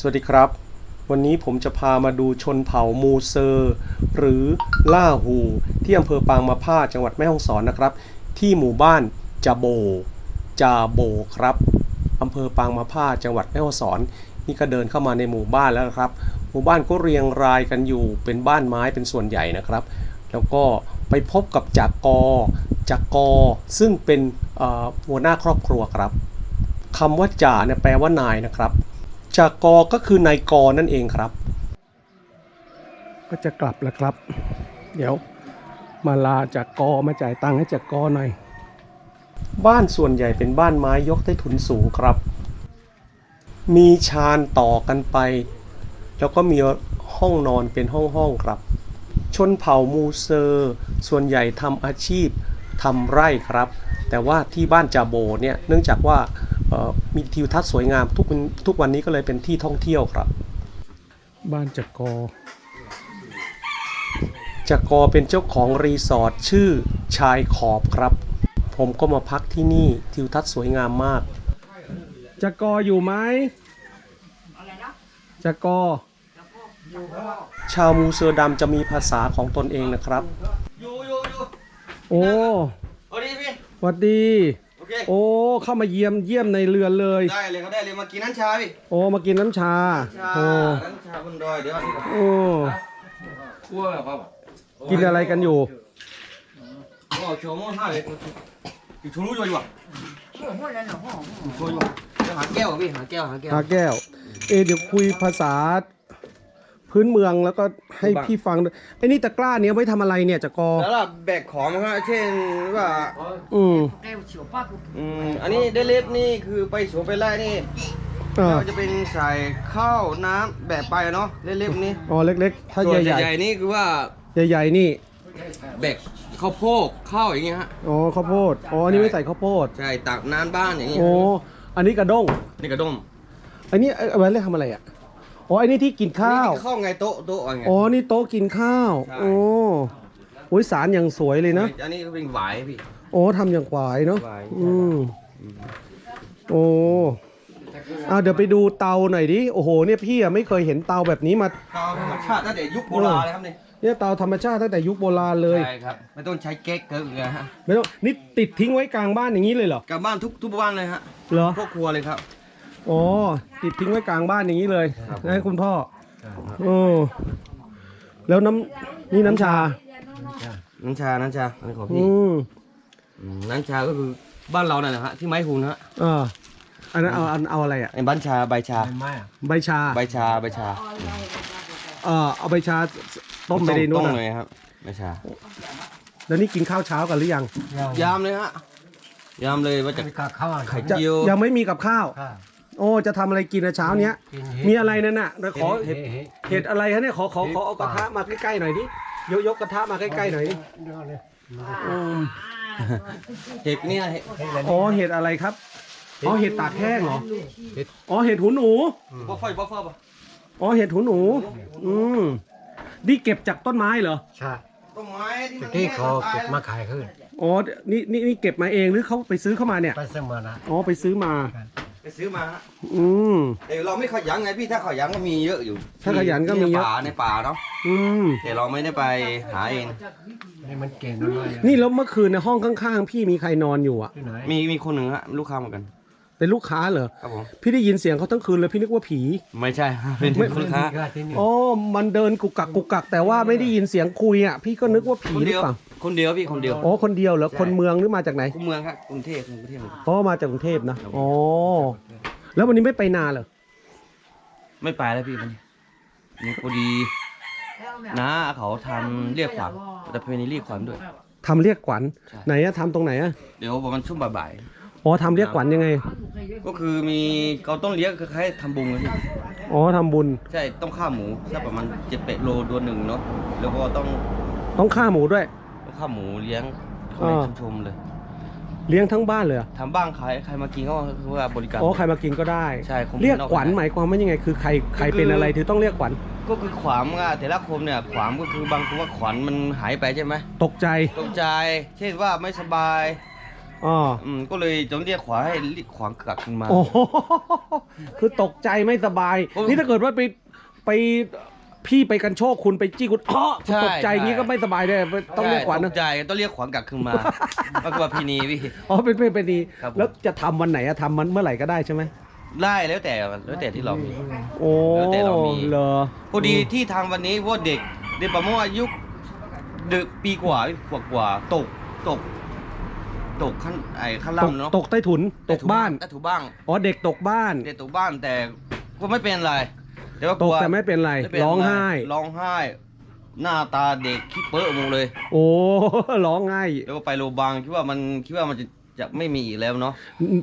สวัสดีครับ วันนี้ผมจะพามาดูชนเผ่ามูเซอร์ หรือล่าหู ที่อำเภอปางมาผ้าจังหวัดแม่ฮ่องสอนนะครับ ที่หมู่บ้านจาโบจาโบครับอำเภอปางมาผ้าจังหวัดแม่ฮ่องสอนนี่ก็เดินเข้ามาในหมู่บ้านแล้วครับ หมู่บ้านก็เรียงรายกันอยู่เป็นบ้านไม้เป็นส่วนใหญ่นะครับ แล้วก็ไปพบกับจากกอจากกอ ซึ่งเป็นหัวหน้าครอบครัวครับคำว่าจ่าเนี่ยแปลว่านายนะครับ จากกอก็คือนายกอนั่นเองครับ ก็จะกลับแล้วครับ เดี๋ยวมาลาจากกอมาจ่ายตังค์ให้จากกอหน่อย บ้านส่วนใหญ่เป็นบ้านไม้ยกใต้ถุนสูงครับ มีชานต่อกันไป แล้วก็มีห้องนอนเป็นห้องๆครับ ชนเผ่ามูเซอร์ ส่วนใหญ่ทำอาชีพทำไร่ครับ แต่ว่าที่บ้านจาโบเนี่ยเนื่องจากว่าเอ่อ มีทิวทัศน์สวยงามทุกวันทุกวันนี้ก็เลยเป็นที่ท่องเที่ยวครับ บ้านจากกอจากกอเป็นเจ้าของรีสอร์ทชื่อชายขอบครับ ผมก็มาพักที่นี่ทิวทัศน์สวยงามมากจากกออยู่ไหมจากกอชาวมูเซอร์ดำจะมีภาษาของตนเองนะครับอยู่อยู่อยู่โอ้โอ้ดีพี่หวัดดีโอ เค โอ้เข้ามาเยี่ยมเยี่ยมในเรือนเลย ได้เลยครับได้เลยมากินน้ำชาพี่โอ้มากินน้ำชาชาโอ้น้ำชาบนดอยเดี๋ยวโอ้คั่วครับกินอะไรกันอยู่โอ้โชว์มอนห้าเลยอยู่ชูรู้อยู่ว่ะโชว์อยู่เดี๋ยวหาแก้วพี่หาแก้วหาแก้วตาแก้ว เอะเดี๋ยวคุยภาษา พื้นเมืองแล้วก็ให้พี่ฟังด้วยไอ้นี่ตะกร้าเนี้ยไว้ทำอะไรเนี่ยจะกอแล้วล่ะแบกของนะครับเช่นว่าอืมอืมอันนี้ได้เล็บนี่คือไปสวนไปไล่นี่อ่าก็จะเป็นใส่ข้าวน้ำแบกไปเนาะเล็บๆนี่อ๋อเล็กๆ ถ้าส่วนใหญ่ใหญ่ๆนี่คือว่าๆใหญ่ๆนี่แบกข้าวโพดข้าวอย่างเงี้ยฮะอ๋อข้าวโพดอ๋ออันนี้ไม่ใส่ข้าวโพดใช่ตักน้ำบ้านอย่างเงี้ยโอ้อันนี้กระด้งนี่กระด้มอันนี้เอาไว้เรียกทำอะไรอะ อ๋ออันนี้ที่กินข้าว นี่ข้าวไงโต๊ะโต๊ะอะไรไง อ๋อ นี่โต๊ะกินข้าว ใช่ โอ้โอ้ยสารอย่างสวยเลยนะ อันนี้เป็นหวายพี่ โอ้ทำอย่างหวายเนาะ หวาย อืม โอ้เอาเดี๋ยวไปดูเตาหน่อยดิ โอ้โห เนี่ยพี่อะไม่เคยเห็นเตาแบบนี้มาข้าวธรรมชาติตั้งแต่ยุคโบราณเลยครับนี่เนี่ยเตาธรรมชาติตั้งแต่ยุคโบราณเลย ใช่ครับ ไม่ต้องใช้เก๊กเกินเลยฮะไม่ต้อง นี่ติดทิ้งไว้กลางบ้านอย่างนี้เลยเหรอ กลับบ้านทุกทุกบ้านเลยฮะเหรอครอบครัวเลยครับ อ๋อติดทิ้งไว้กลางบ้านอย่างนี้เลยครับนะคุณพ่อโอ้แล้วน้ำนี่น้ำชา น้ำชา น้ำชาอันนี้ของอืพี่มอืมน้ำชาก็คือบ้านเราเนี่ยนะฮะที่ไม้หูนฮะอ่าอันนั้นเอาเอาเอาอะไรอะไอ้บ้านชาใบชาใบชาใบชาใบชาเออเอาใบชาต้มไปในนู้ต้นมอะเลยครับใบชา แล้วนี่กินข้าวเช้ากันหรือยังยามเลยฮะยามเลยว่าจะกับข้าวไข่ จะเจียว ยังไม่มีกับข้าวข้าว โอ้จะทำอะไรกินอะเช้าเนี้ย กินมีอะไรนั่นน่ะเดี๋ยวขอเห็ดเห็ดเห็ดอะไรฮะเนี่ยขอขอขอเอากระทะมาใกล้ๆหน่อยดิยกยกกระทะมาใกล้ๆหน่อยดิเดี๋ยวเลยอืมเห็ดเนี่ยเห็ดอ๋อเห็ดอะไรครับอ๋อเห็ดตากแห้งเหรออ๋อเห็ดหูหนูบัฟเฟ่บัฟเฟ่ปะอ๋อเห็ดหูหนู อืมนี่เก็บจากต้นไม้เหรอใช่ต้นไม้ที่ตะมันกี้แห้งเขาตายเก็บแล้วมาขายขึ้นอ๋อนี่นี่นี่เก็บมาเองหรือเขาไปซื้อเข้ามาเนี่ย ไปเสมอนะอ๋อไปซื้อมา ไปซื้อมาฮะอืม แต่เราไม่ขยันไงพี่ถ้าขยันก็มีเยอะอยู่ถ้าขยันก็มีเยอะในป่าในป่าเนาะอืม แต่เราไม่ได้ไปหาเองนี่มันเก่งน้อยนี่แล้วเมื่อคืนในห้องข้างๆ พี่มีใครนอนอยู่อะ ที่ไหนมีมีคนหนึ่งฮะลูกค้าเหมือนกัน เป็นลูกค้าเหรอ ครับผม พี่ได้ยินเสียงเขาทั้งคืนเลยพี่นึกว่าผี ไม่ใช่ฮะเป็นไม่ลูกค้า ที่นี่อ๋อ มันเดินกุกกักกุกกักแต่ว่าไม่ได้ยินเสียงคุยอะ พี่ก็นึกว่าผีคนหรืเดีอยวเปล่า คนเดียวพี่คนเดียวอ๋อคนเดียวเหรอใช่คนเมืองหรือมาจากไหนคุมเมืองครับกรุงเทพกรุงเทพอ๋อมาจากกรุงเทพนะอ๋อแล้ววันนี้ไม่ไปนาเหรอไม่ไปแล้วพี่วันนี้นี่พอดีน้าเขาทำเรียกขวัญแต่เพณีเรียกขวัญด้วยทำเรียกขวัญใช่ไหนอะทำตรงไหนอะเดี๋ยวประมาณช่วงบ่ายอ๋อทำเรียกขวัญยังไงๆก็คือมีเขาต้องเลี้ยงคล้ายๆทำบุญกันพี่อ๋อทำบุญใช่ต้องฆ่าหมูสักประมาณเจ็ดแปดโลตัวหนึ่งเนาะแล้วก็ต้องต้องฆ่าหมูด้วย ต้องฆ่าหมูเลี้ยงคนในอ่า ชุมชนเลยเลี้ยงทั้งบ้านเลยเหรอทำบ้างขายใครมากินก็คือว่าบริการ อ๋อใครมากินก็ได้ ใช่คงเรียกนอกขวัญได้หมายความว่ายังไง คือใครใครก็คือ เป็นอะไรถึงต้องเรียกขวัญก็คือขวามอะแต่ละคมเนี่ยขวามก็คือบางคนว่าขวัญมันหายไปใช่ไหมตกใจตกใจ เช่นว่าไม่สบาย อ๋ออืมก็เลยต้องเรียกขวาให้เรียกขวางกลับขึ้นมา โอ้โหคือตกใจไม่สบาย โอ้ยนี่ถ้าเกิดว่าไปไป พี่ไปกันโชคคุณไปจี้คุณอ้อใช่ตกใจอย่างนี้ใช่ ก็ไม่สบายเลยต้องเรียกขวัญใช่นะตใจต้องเรียกขวางกลับขึ้นมาก็คือว่าพีนีพี่ อ๋อเป็นเป็นเป็นดีครับผม แล้วจะทำวันไหนอะทำมันเมื่อไหร่ก็ได้ใช่ไหมได้แล้วแต่แล้วแต่ที่เรามี โอ้แล้วแต่เรามี เหรอพอดีที่ทำวันนี้ว่าเด็กเด็กประมาณอายุเด็กปีกว่ากว่ากว่าตกตก ตกขั้นไอ้ขั้นตกล่ำเนาะตกใต้ถุนตกบ้านแต่ถูกบ้างอ๋อเด็กตกบ้าน เด็กตกบ้านแต่ก็ไม่เป็นไร แต่ว่าตลักวแต่ไม่เป็นไรม่เป็นร้องไห้ ร้องไห้ หน้าตาเด็กขี้เปื้อะหมดเลย โอ้ ร้องไห้แล้วก็ไปโรงพยาบาลคิดว่ามันคิดว่ามันจะจะไม่มีอีกแล้วเนาะ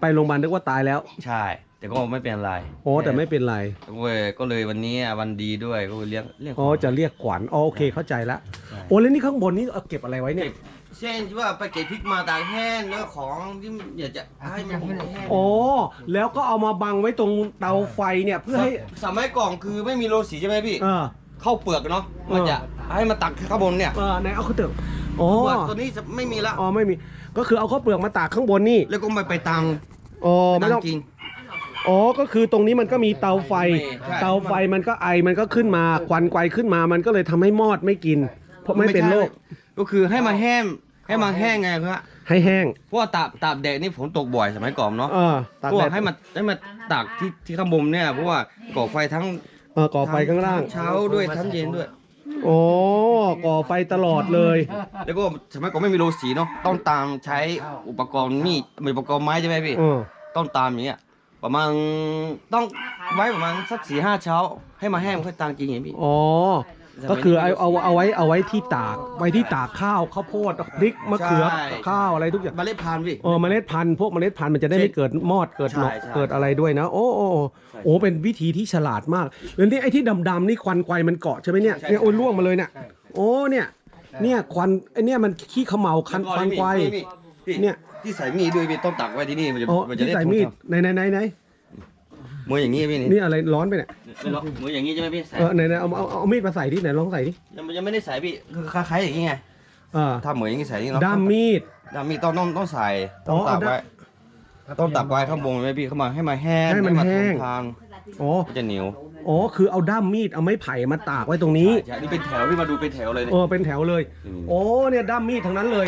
ไปโรงพยาบาลนึกว่าตายแล้วใช่ แต่ก็ไม่เป็นไรโอ้แต่ไม่เป็นไรก็เลยก็เลยวันนี้อะวันดีด้วยก็เลยเรียกเรียกอ๋อจะเรียกขวัญอ๋อโอเคเข้าใจละใช่โอ้แล้วนี่ข้างบนนี่เอาเก็บอะไรไว้เนี่ย เช่นที่ว่าไปเก็บพริกมาตากแห้งแล้วของที่อยากจะให้มันแห้งโอ้แล้วก็เอามาบังไว้ตรงเตาไฟเนี่ยเพื่อให้สมัยก่อนคือไม่มีโลสีใช่ไหมพี่ เออ เข้าเปลือกเนาะมันจะให้มาตักข้างบนเนี่ยเออไหนเอาข้าวเตือกอ๋อเปลือกตัวนี้จะไม่มีละอ๋อไม่มี ก็คือเอาข้าวเปลือกมาตากข้างบนนี่ แล้วก็ไปไปตังอ๋อไปไม่ตัต้องงกินอ๋อ ก็คือตรงนี้มันก็มีเตาไฟใช่เตาไฟมันก็ไอ มันก็ขึ้นมา ควันไกวขึ้นมา มันก็เลยทำให้มอดไม่กิน เพราะไม่เป็นโรคใช่ก็คือให้มาแห้ง ให้มาแห้งไงครับให้แห้งเพราะว่าตากตากแดดนี่ฝนตกบ่อยสมัยก่อนเนาะเออตากพวแดกดให้มาให้มาตากที่ที่ข้างบนเนี่ยเพราะว่าก่อไฟทั้งเออก่อไฟข้างล่างเช้าด้วยทั้งเย็นด้วย โอ้ก่อไฟตลอดเลย แล้วก็สมัยก่อนไม่มีโลสีเนาะต้องตามใช้อุปกรณ์มีดมีอุปกรณ์ไม้ใช่ไหมพี่เออ ต้องตามอย่างเงี้ยประมาณต้องไว้ประมาณสักสี่ห้าเช้า ให้มาแห้งค่อยตามจริงอย่างพี่อ๋อ ก็คือเอาเอาเอาไว้เอาไว้ที่ตากไว้ที่ตากข้าวข้าวโพดพริกมะเขือใช่ ข้าวอะไรทุกอย่าง เมล็ดพันธุ์พี่ เออเมล็ดพันธุ์พวกเมล็ดพันธุ์มันจะได้ไม่เกิดมอดเกิดหนกใช่ใช่เกิดอะไรด้วยนะ โอ้โอ้โอ้ใช่โอ้เป็นวิธีที่ฉลาดมากแล้วนี่ไอ้ที่ดำๆนี่ควันไกวมันเกาะใช่ไหมเนี่ยใช่ เนี่ยโอ้ยล่วงมาเลยเนี่ยโอ้เนี่ย เนี่ยควันไอ้เนี่ยมันขี้เขมเหลาคันควันไกว พี่พี่เนี่ย ที่ใส่มีดด้วยพี่ต้องตักไว้ที่นี่มันจะโอ้มันจะที่ได้ใส่มีดไหนไหนไหนไหน มืออย่างนี้พี่นี่นี่อะไรร้อนไปเนี่ยมืออย่างนี้ใช่ไหมพี่ใส่เออไหนไหนเอาเอาเอาเอามีดมาใส่ดิไหนลองใส่ดิยังยังไม่ได้ใส่พี่คือคล้ายๆอย่างนี้ไงเออถ้าเหมือนอย่างนี้ใส่นี่เนาะด้ามมีด ด้ามมีดต้องต้องต้องใส่ต้องอ๋อตักเอาด้าไว้ต้องตักไว้ข้างบนไหมพี่เข้ามาให้มาแห้งให้มันแห้ง ทางอ๋อมันจะเหนียวอ๋อคือเอาด้ามมีดเอาไม้ไผ่มาตากไว้ตรงนี้ใช่นี่เป็นแถวพี่มาดูเป็นแถวเลยเนี่ยเออเป็นแถวเลยนี่โอ้เนี่ยด้ามมีดทั้งนั้นเลย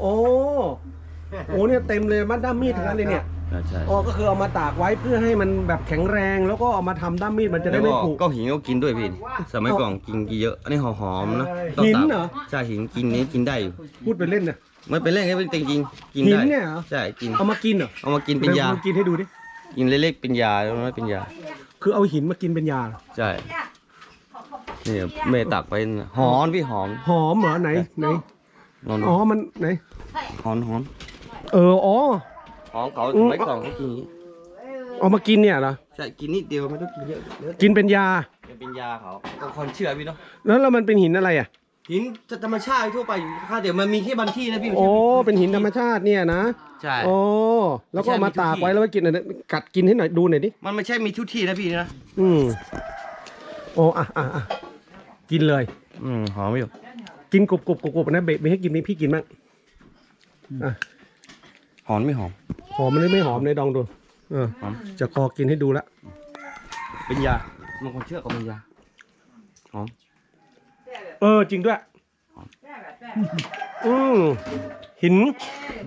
โอ้โอ้เนี่ยเต็มเลยมันด้ามมีดทั้งนั้นเลยเนี่ย ใช่ใช่อ๋อก็คือเอามาตากไว้เพื่อให้มันแบบแข็งแรงแล้วก็เอามาทำด้ามมีดมันจะได้ไม่แล้วก็ผุก็หินก็กินด้วยพี่ สมัยก่อนกินกินเยอะ อันนี้หอมๆนะหินต้องตักเหรอใช่หินกินนี้กินได้อยู่พูดไปเล่นเนี่ยไม่เป็นเรื่องแค่เป็นจริงๆกินหินได้เนี่ยเหรอ ใช่กิน เอามากินเหรอเอามากินเป็นยา ดี๋วกินให้ดูดิ กินเล็กๆเป็นยาแล้วไม่เป็นยา คือเอาหินมากินเป็นยาเหรอใช่นี่แม่ตักไปนะหอมพี่หอมหอมเหรอไหนไหนนอนอ๋อมันไหนหอมหอมเอออ๋อ หอมเขาอืสมมัยก่อนเขากินอย่างนี้เอามากินเนี่ยเหรอ ใช่กินนิดเดียวไม่ต้องกินเยอะเยอะกินเป็นยาเป็นยาเขาบางคนเชื่อพี่เนาะแล้วแล้วมันเป็นหินอะไรอะ หินธรรมชาติทั่วไปอยู่ค่าเดี๋ยวมันมีแค่บางที่นะพี่โอ้เป็นหินธรรมชาติเนี่ยนะใช่ โอ้แล้วก็เอามาตากไว้แล้วไว้กินหน่อยกัดกินให้หน่อยดูหน่อยดิ มันไม่ใช่มีทุกที่นะพี่นะอืมโอ้อะอะอะกินเลย อืมหอมอยู่กินกรุบกรุบกรุบกรุบนะเบะไม่ให้กินนี่พี่กินบ้างอะ หอมไม่หอม หอมมันหรือไม่หอมในดองดูเออหอม จะคอกินให้ดูละเป็นยาบางคนเชื่อก็เป็นยาหอมเออ จริงด้วย อืมหิน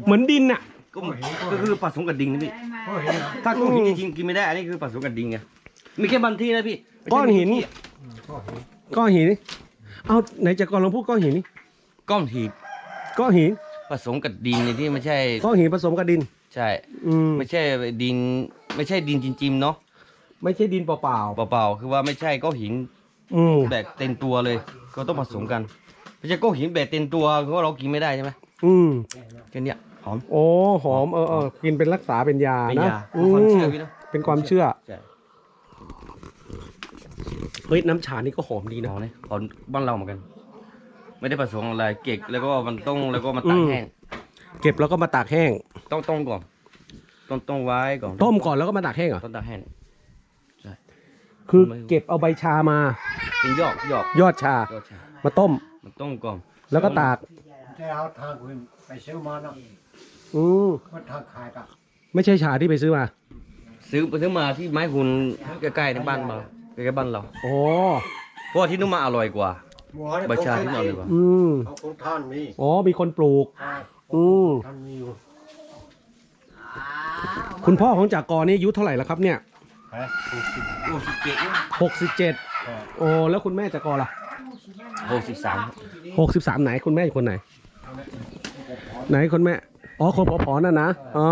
เหมือนดินน่ะ ก็เหมือนก็คือผสมกับดิงนะพี่ถ้าก้อนหินจริงๆกินไม่ได้อันนี้คือผสมกับดิงไงมีแค่บางที่นะพี่ไม่ใช่ก้อนหิน มีทุกที่ก้อนหิน เอาไหนจะก่อนลองพูดก้อนหินนี่ก้อนหินก้อนหินผ สมกับดินเนี่ยที่ไม่ใช่ก้อนหินผสมกับดิน ใช่ อืมไม่ใช่ดิน ไม่ใช่ดินจริงๆเนาะไม่ใช่ดินเปล่าเปล่าๆคือว่าไม่ใช่ก้อนหินๆอืมแบบเต็มตัวเลย ก็ต้องผสมกันไม่ใช่ก้อนหินแบบเต็มตัวคือว่าเรากินไม่ได้ใช่ไหมอืมแค่เนี้ยหอม โอ้หอมเออเออกินเป็นรักษาเป็นยาเป็นนะยาอืความมเชื่อพี่เนาะเป็นความเชื่อใช่เฮ้ยน้ำชานี่ก็หอมดีหนะอมเนี่ยหอมบ้านเราเหมือนกัน ไม่ได้ผสมอะไรเก็กแล้วก็มันต้องแล้วก็มาตากอืมแห้งเก็บแล้วก็มาตากแห้ง ต้องต้มก่อนต้องต้มไว้ก่อนต้มก่อนแล้วก็มาตากแห้งเหรอต้องตากแห้งคือไม่เก็บเอาใบชามาเป็นยอดยอดยอดชา ยอดชา มาต้มมันต้มก่อนแล้วก็ตากจะเอาทางคุณไปซื้อมาเนาะอืมว่าทางขายกับไม่ใช่ชาที่ไปซื้อมา ซื้อไปซื้อมาที่ไม้หุ่นใกล้ๆในบ้านเราใกล้ๆบ้านเราโอ้เพราะว่าที่นู่นมาอร่อยกว่า หมอเนี่ยใบชาที่นู่นอร่อยกว่าอืมเขาของท่านมีอ๋อมีคนปลูกอืม ท่านมีอยู่คุณพ่อของจากกรนี่อายุเท่าไหร่แล้วครับเนี่ยฮะหกสิบโอ้สิบเจ็ดหกสิบเจ็ดแปดโอ้แล้วคุณแม่จากกรล่ะหกสิบสามหกสิบสามไหนคุณแม่อยู่คนไหน ไหนคนแม่อ๋อคนผอๆน่ะนะอ๋อ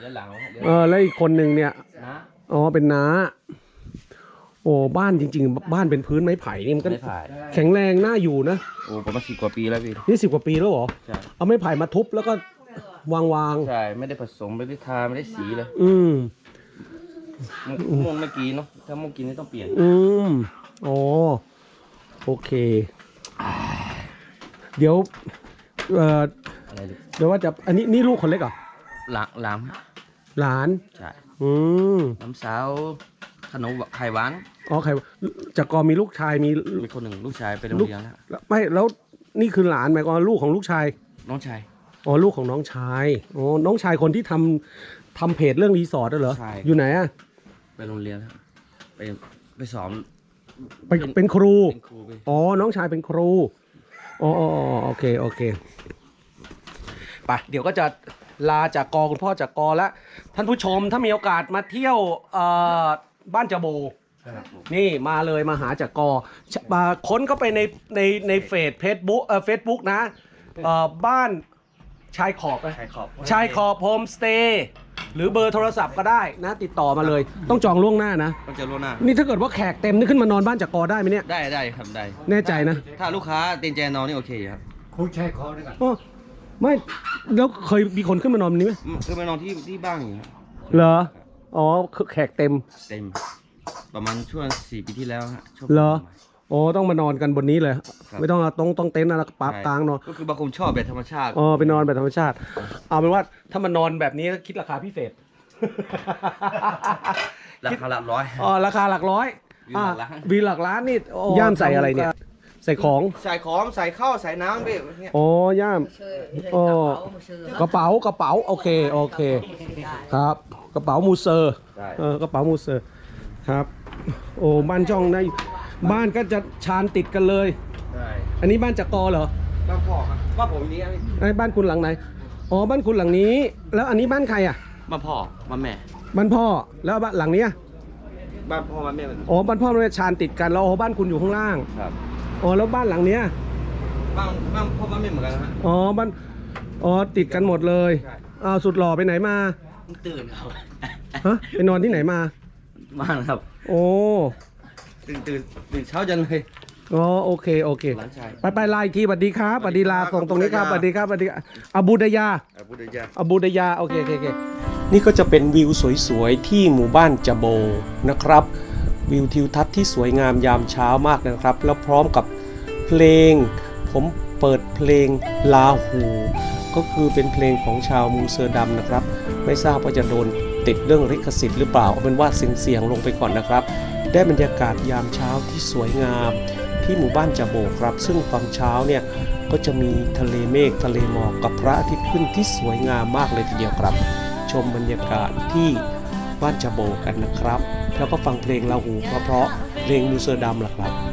เดี๋ยวหลังเดี๋ยวเออแล้วอีกคนหนึ่งเนี่ยนะอ๋อเป็นน้า โอ้บ้านจริง ๆ บ้านเป็นพื้นไม้ไผ่นี่มันก็ไม่ถ่ายแข็งแรงน่าอยู่นะโอ้ประมาณสิบกว่าปีแล้วพี่ นี่สิบกว่าปีแล้วเหรอใช่ เอาไม้ไผ่มาทุบแล้วก็วางวางใช่ไม่ได้ผสมไม่ได้ทาไม่ได้สีเลยๆอืมม่วงเมื่อกี้เนาะถ้าม่วงกินนี่ต้องเปลี่ยนอืมโอ้โอเค เดี๋ยว เอ่อ อะไรดิเดี๋ยวว่าจะ อันนี้นี่ลูกคนเล็กเหรอหลังหลังหลาน ใช่อืมน้ำสาวขนมไข่หวาน อ๋อใครจากกรมีลูกชายมีมีคนหนึ่งลูกชายไปโรงเรียนแล้วไม่แล้วนี่คือหลานหมายความว่าลูกของลูกชาย น้องชายอ๋อลูกของน้องชายอ๋อน้องชายคนที่ทำทำเพจเรื่องรีสอร์ทน่ะเหรอใช่ อยู่ไหนอะไปโรงเรียนแล้วไปไปสอนไปเป็นครู เป็นครูไปอ๋อ น้องชายเป็นครู อ๋ออ๋ออ๋อโอเค โอเค ไป เดี๋ยวก็จะลาจากกอคุณพ่อจากกอแล้ว ท่านผู้ชมถ้ามีโอกาสมาเที่ยวเอ่อบ้านจาโบ ครับผมนี่มาเลยมาหาจากกอชะมาค้นเข้าไปในในในเฟซเฟซบุ๊กเอ่อเฟซบุ๊กนะเอ่อบ้านชายขอบนะ ชายขอบชายขอบโฮมสเตย์หรือเบอร์โทรศัพท์ก็ได้นะ ติดต่อมาเลย ต้องจองล่วงหน้านะ ต้องเจอโลหน้า นี่ถ้าเกิดว่าแขกเต็มนี่ขึ้นมานอนบ้านจากกอได้ไหมเนี่ย ได้ได้ครับได้ แน่ใจนะถ้าลูกค้าเต็นใจนอนนี่โอเคครับคุณใช้คอด้วยกันอ๋อไม่แล้วเคยมีคนขึ้นมานอนนี้ไหมอืมคือมานอนที่ที่บ้านอย่างเงี้ยเหรอ อ๋อคือแขกเต็ม เต็ม ประมาณช่วงสี่ปีที่แล้วฮะช่วงเหรออ๋อต้องมานอนกันบนนี้เลย ครับ ไม่ต้องเอาต้องต้องเต็นท์อะไรปาใช่กลางนอนก็คือบางคนชอบแบบธรรมชาติอ๋อไปนอนแบบธรรมชาติ เอาเป็นว่าถ้ามานอนแบบนี้คิดราคาพิเศษ ราคาหลักร้อย อ๋อราคาหลักร้อยวิวหลักล้าน อะวีหลักล้านนี่โอ้ย่ามใส่อะไรเนี่ย ใส่ของ ใส่ของใส่ข้าวใส่น้ำไปเนี่ยอ๋อย่าม อ๋อ กระเป๋ากระเป๋าโอเคโอเค ครับ กระเป๋ามูเซอร์ ได้เออกระเป๋ามูเซอร์ ครับ โอ้บ้านช่องได้บ้านก็จะชานติดกันเลย ใช่อันนี้บ้านจากกอเหรอบ้านพ่อครับบ้านผมนี้ครับไอ้บ้านคุณหลังไหนอ๋อบ้านคุณหลังนี้ แล้วอันนี้บ้านใครอะบ้านพ่อบ้านแม่ บ้านพ่อแล้วบ้านหลังเนี้ยบ้านพ่อบ้านแม่มันอ๋อบ้านพ่อมันชานติดกันแล้วอ๋อบ้านคุณอยู่ข้างล่างครับอ๋อแล้วบ้านหลังเนี้ยบ้านบ้านพ่อบ้านแม่เหมือนกันนะฮะอ๋อบ้านอ๋อติดกันหมดเลยใช่อ้าวสุดหล่อไปไหนมา ตื่นครับฮะไปนอนที่ไหนมา บ้านครับ โอ้ตื่นตื่นตื่นเช้าจันเลย อ๋อโอเคโอเค หลานชาย ไปไปลาอีกทีสวัสดีครับสวัสดีลาสวัสดีครับส่งตรงนี้ครับสขอบวัคุสณดีครับสวัสดีครับอบูดายาอาบุตรยาอบูดายา โอเคโอเคโอเค นี่ก็จะเป็นวิวสวยๆ ที่หมู่บ้านจาโบนะครับ วิวทิวทัศน์ที่สวยงามยามเช้ามากนะครับ แล้วพร้อมกับเพลง ผมเปิดเพลงลาหู ก็คือเป็นเพลงของชาวมูเซอร์ดัมนะครับ ไม่ทราบว่าจะโดน ติดเรื่องลิขสิทธิ์หรือเปล่าเอาเป็นว่าเสียงๆลงไปก่อนนะครับ ได้บรรยากาศยามเช้าที่สวยงาม ที่หมู่บ้านจาโบครับ ซึ่งตอนเช้าเนี่ยก็จะมีทะเลเมฆทะเลหมอกกับพระอาทิตย์ขึ้นที่สวยงามมากเลยทีเดียวครับ ชมบรรยากาศที่บ้านจาโบกันนะครับ แล้วก็ฟังเพลงลาหูเพราะๆเพลงมูเซอร์ดัมล่ะครับ